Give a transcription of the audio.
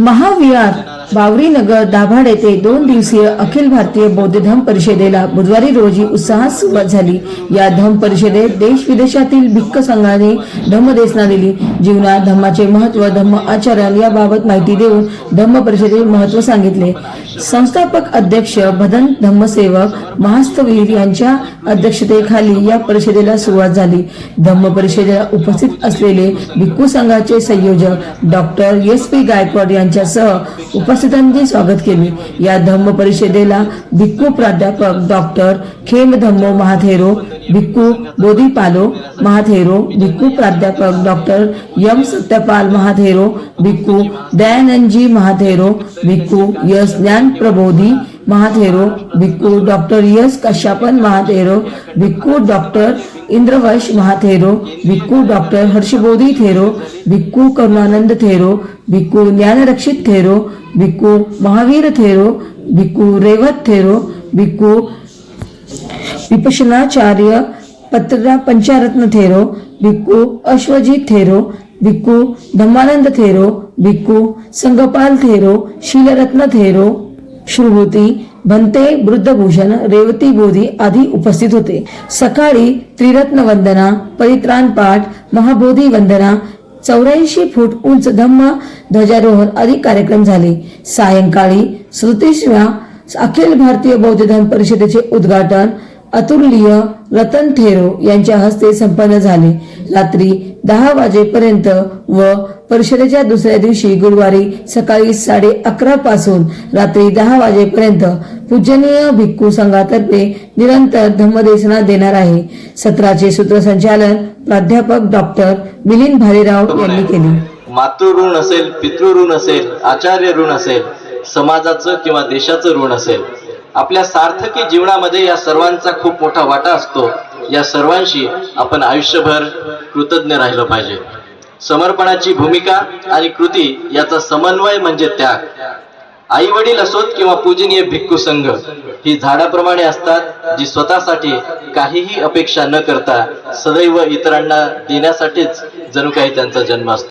महाविहार बावरीनगर दाभाड येथे दोन दिवसीय अखिल भारतीय बौद्ध धम्म परिषदेला बुधवारी रोजी उत्साहात सुरुवात झाली. या धम्म परिषदेत देश विदेशातील भिक्क संघाने धम्मदेशना दिली. जीवनात धम्माचे महत्त्व धम्म आचरण याबाबत माहिती देऊन धम्म परिषदेचे महत्त्व सांगितले. संस्थापक अध्यक्ष भदन धम्मसेवक महास्तवीर यांच्या अध्यक्षतेखाली या परिषदेला सुरुवात झाली. धम्म परिषदेला उपस्थित असलेले भिक्खू संघाचे संयोजक डॉक्टर एस पी गायकवाड यांच्यासह उपस्थित उपस्थितांचे स्वागत केले. या धम्म परिषदेला भिक्खू प्राध्यापक डॉक्टर खेम धम्म महाथेरो, भिक्खू बोधीपालो महाथेरो, भिक्खू प्राध्यापक डॉक्टर यम सत्यपाल महाथेरो, भिक्खू दयानंदजी महाथेरो, भिक्खू यस ज्ञान प्रबोधी महाथेरो भिक्खू डॉक्टर यस कश्यपन महाथेरो भिक्खू डॉक्टर इंद्रवश महाथेरो भिक्खू डॉक्टर हर्षबोधी थेरो, भिक्खू करुणानंद थेरो, भिक्खू ज्ञानरक्षित थेरो, भिक्खू महावीर थेरो, भिक्खू रेवत थेरो, भिक्खू विपशनाचार्य पत्रा पंचारत्न थेरो, भिक्खू अश्वजित थेरो, भिक्खू धम्मानंद थेरो, भिक्खू संगपाल थेरो, शीलरत्न थेरो श्रुभूती भंते वृद्धभूषण रेवती बोधी आदी उपस्थित होते. सकाळी त्रिरत्न वंदना परित्राण पाठ महाबोधी वंदना चौऱ्याऐंशी फूट उंच धम्म ध्वजारोहण आदी कार्यक्रम झाले. सायंकाळी सदतीसव्या अखिल भारतीय बौद्ध धर्म परिषदेचे उद्घाटन अतुल्य रतन थेरो यांच्या हस्ते संपन्न झाले. रात्री दहा वाजेपर्यंत व परिषदेच्या दुसऱ्या दिवशी गुरुवारी सकाळी साडे अकरा पासून रात्री दहा वाजेपर्यंत पूजनीय भिक्खू संघातर्फे निरंतर धम्मदेशना देणार आहे. सत्राचे सूत्रसंचालन प्राध्यापक डॉक्टर मिलिंद भालेराव यांनी केले. मातृ ऋण असेल पितृ ऋण असेल आचार्य ऋण असेल समाजाचं किंवा देशाचं ऋण असेल आपल्या सार्थकी जीवनामध्ये या सर्वांचा खूप मोठा वाटा असतो. या सर्वांशी आपण आयुष्यभर कृतज्ञ राहिलं पाहिजे. समर्पणाची भूमिका आणि कृती याचा समन्वय म्हणजे त्याग. आई वडील असोत किंवा पूजनीय भिक्खू संघ ही झाडाप्रमाणे असतात जी स्वतःसाठी काहीही अपेक्षा न करता सदैव इतरांना देण्यासाठीच जणू काही त्यांचा जन्म असतो.